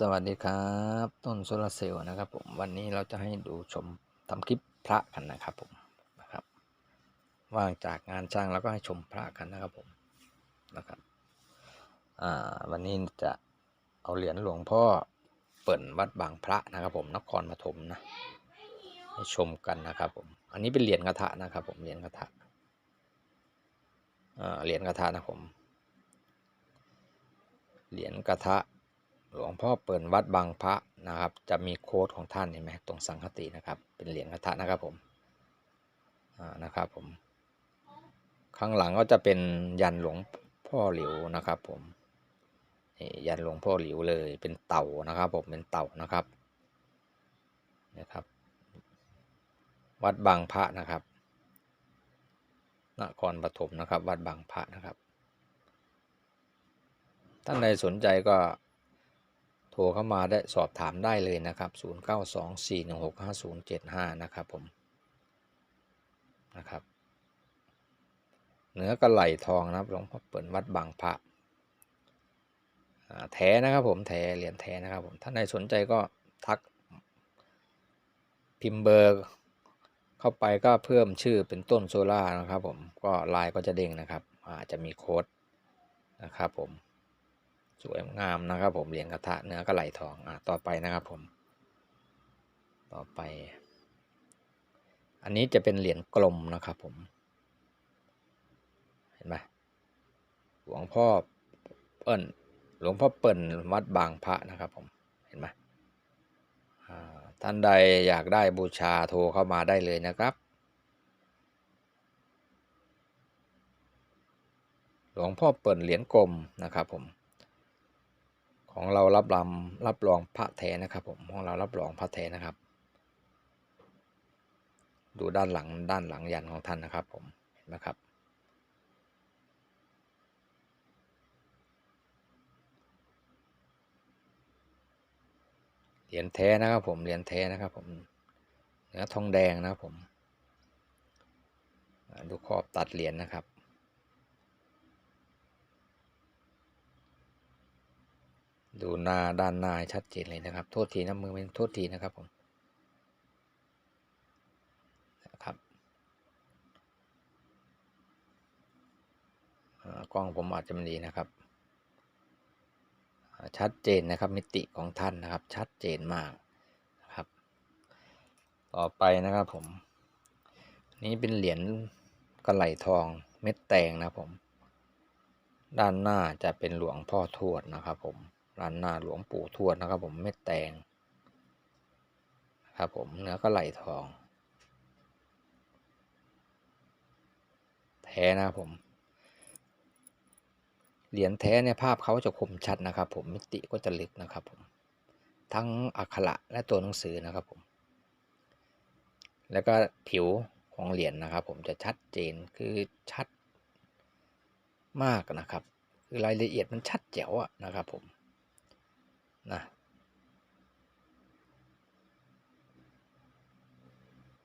สวัสดีครับ ต้นโซลาร์เซลล์นะครับผมวันนี้เราจะให้ดูชมทำคลิปพระกันนะครับผมนะครับว่างจากงานช่างแล้วก็ให้ชมพระกันนะครับผมนะครับอ่าวันนี้จะเอาเหรียญหลวงพ่อเปิ่นวัดบางพระนะครับผมนครปฐมนะให้ชมกันนะครับผมอันนี้เป็นเหรียญกระทะนะครับผมเหรียญกระทะอ่าเหรียญกระทะนะผมเหรียญกระทะ หลวงพ่อเปิ่นวัดบางพระนะครับ จะมีโค้ดของท่านเห็นไหมตรงสังคตินะครับ เป็นเหรียญกระทะนะครับผมอ่านะครับผม ข้างหลังก็จะเป็นยันหลวงพ่อหลิวนะครับผมนี่ยันหลวงพ่อหลิวเลยเป็นเต่านะครับผมเป็นเต่านะครับนะครับ วัดบางพระนะครับนครปฐมนะครับ วัดบางพระนะครับ ท่านใดสนใจก็ โทรเข้ามาได้สอบถามได้เลยนะครับ 0924165075 นะครับผมนะครับเนื้อกระไหลทองนะครับหลวงพ่อเปิ่นวัดบางพระแท้นะครับผมแท้เหรียญแท้นะครับผมท่านใดสนใจก็ทักพิมพ์เบอร์เข้าไปก็เพิ่มชื่อเป็นต้นโซล่านะครับผมก็ไลน์ก็จะเด้งนะครับอาจจะมีโค้ดนะครับผม สวยงามนะครับผมเหรียญกระทะเนื้อกระไหลทองอะต่อไปนะครับผม ต่อไป อันนี้จะเป็นเหรียญกลมนะครับผม เห็นไหมหลวงพ่อเปิ้ลหลวงพ่อเปิ่นวัดบางพระนะครับผมเห็นไหมท่านใดอยากได้บูชาโทรเข้ามาได้เลยนะครับ หลวงพ่อเปิ่นเหรียญกลมนะครับผม ของเรารับรำรับรองพระแท้นะครับผมของเรารับรองพระแท้นะครับ ดูด้านหลังด้านหลังยันของท่านนะครับผมเห็นไหมครับเหรียญแท้นะครับผมเหรียญแท้นะครับผมเนื้อทองแดงนะครับผมดูขอบตัดเหรียญนะครับ ดูหน้าด้านหน้าชัดเจนเลยนะครับ โทษทีนะมือเป็นโทษทีนะครับผมนะครับกล้องผมอาจจะไม่ดีนะครับ ชัดเจนนะครับมิติของท่านนะครับ ชัดเจนมากนะครับ ต่อไปนะครับผม นี่เป็นเหรียญกระไหลทองเม็ดแตงนะผม ด้านหน้าจะเป็นหลวงพ่อทวดนะครับผม ด้านหน้าหลวงปู่ทวดนะครับ ผมเม็ดแตงครับผมเนื้อก็ไหลทอง แท้นะครับผมเหรียญแท้เนี่ยภาพเขาจะคมชัดนะครับ ผมมิติก็จะลึกนะครับผมทั้งอักขระและตัวหนังสือนะครับผมแล้วก็ผิวของเหรียญนะครับ ผมจะชัดเจนคือชัดมากนะครับ คือรายละเอียดมันชัดแจ๋วอะนะครับผม นะ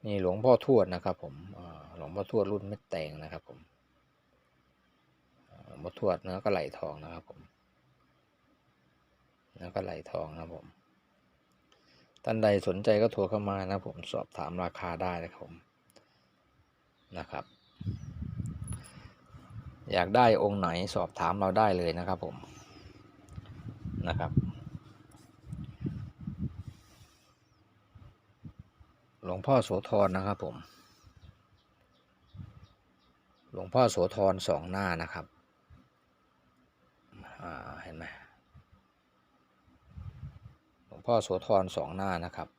นี่หลวงพ่อทวดนะครับ ผมหลวงพ่อทวดรุ่นเม็ดแตงนะครับ ผมหลวงพ่อทวดเนื้อก็ไหลทองนะครับ ผมเนื้อก็ไหลทองนะครับผมท่านใดสนใจก็โทรเข้ามานะผมสอบถามราคาได้นะครับผมนะครับ อยากได้องค์ไหนสอบถามเราได้เลยนะครับผมนะครับ หลวงพ่อโสธรนะครับผม หลวงพ่อโสธรสองหน้านะครับเห็นไหมหลวงพ่อโสธรสองหน้านะครับ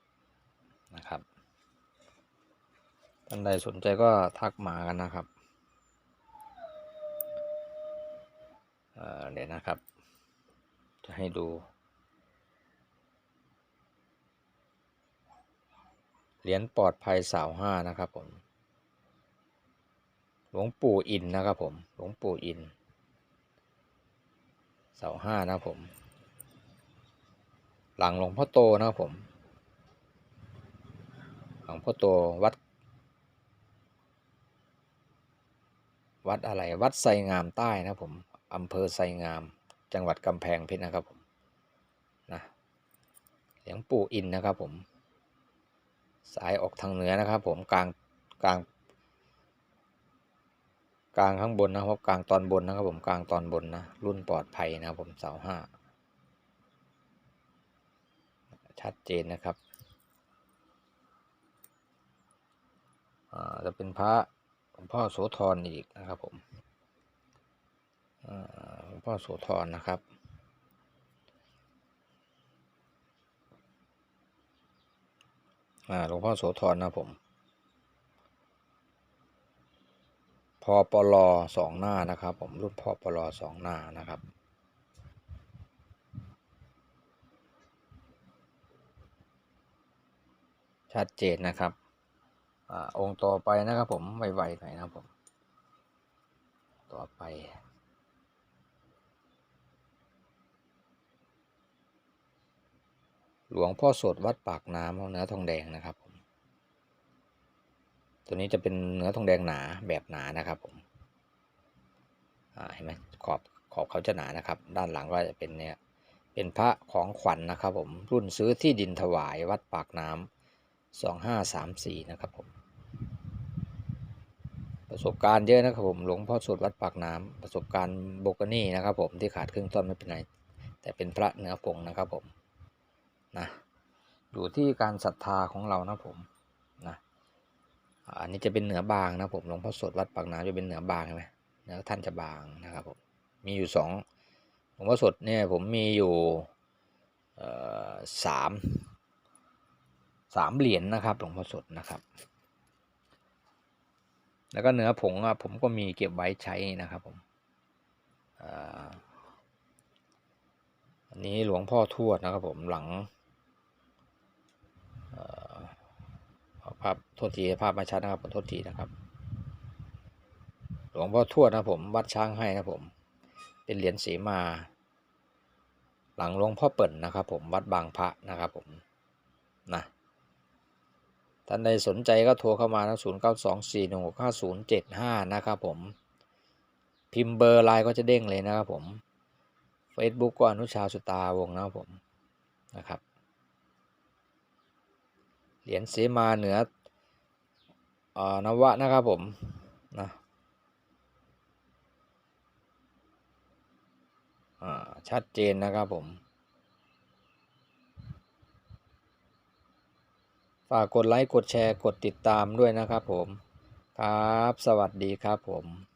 นะครับท่านใดสนใจก็ทักมากันนะครับเออเดี๋ยวนะครับ จะให้ดู เหรียญปลอดภัยสาวห้านะครับผม หลวงปู่อินนะครับผม หลวงปู่อิน เสาห้านะครับผม หลังหลวงพ่อโตนะครับผม หลวงพ่อโตวัด วัดอะไร วัดไซงามใต้นะครับผม อำเภอไซงาม จังหวัดกำแพงเพชรนะครับผม นะเหรียญปู่อินนะครับผม สายออกทางเหนือนะครับผมกลางกลางกลางข้างบนนะครับกลางตอนบนนะครับผมกลางตอนบนนะรุ่นปลอดภัยนะครับผมเสาห้าชัดเจนนะครับจะเป็นพระหลวงพ่อโสธรอีกนะครับผมหลวงพ่อโสธรนะครับ อ่า หลวงพ่อโสธรนะผม พอปลอสองหน้านะครับ ผมรุ่นพอปลอสองหน้านะครับชัดเจนนะครับอ่าองค์ต่อไปนะครับผมไวๆหน่อยนะครับผม ต่อไป หลวงพ่อสดวัดปากน้ำเนื้อทองแดงนะครับผมตัวนี้จะเป็นเนื้อทองแดงหนาแบบหนานะครับผมเห็นไหมขอบขอบเขาจะหนานะครับ ด้านหลังก็จะเป็นเนี่ยเป็นพระของขวัญนนะครับผมรุ่นซื้อที่ดินถวายวัดปากน้ำสองห้าสามสี่นะครับผมประสบการณ์เยอะนะครับผมหลวงพ่อสดวัดปากน้ำประสบการณ์โบกนี่นะครับผมที่ขาดครึ่งต้นไม่เป็นไรแต่เป็นพระเนื้อผงนะครับผม นะอยู่ที่การศรัทธาของเรานะผมนะอันนี้จะเป็นเหนือบางนะผมหลวงพ่อสดวัดปากน้ำจะเป็นเหนือบางใช่ไหมเนื้อท่านจะบางนะครับผมมีอยู่สองหลวงพ่อสดเนี่ยผมมีอยู่สามสามเหรียญนะครับหลวงพ่อสดนะครับ แล้วก็เนื้อผงอะผมก็มีเก็บไว้ใช้นะครับผมอันนี้หลวงพ่อทวดนะครับผมหลังเอ่อ ภาพโทษทีภาพมาชัดนะครับขอโทษทีนะครับ หลวงพ่อทวดนะผมวัดช้างให้นะผม เป็นเหรียญสีมา หลังหลวงพ่อเปิ่นนะครับ ผมวัดบางพระนะครับผมนะท่านใดสนใจก็โทรเข้ามานะศูนย์เก้าสองสี่หนึ่งหกห้าศูนย์เจ็ดห้านะครับผม พิมพ์เบอร์ไลน์ก็จะเด้งเลยนะครับผม Facebook ก็อนุชาสุตาวงนะครับผมนะครับ เหรียญเสมาเหนืออ่อนวะนะครับผมนะชัดเจนนะครับผม ฝากกดไลค์ กดแชร์ กดติดตามด้วยนะครับผม ครับ สวัสดีครับผม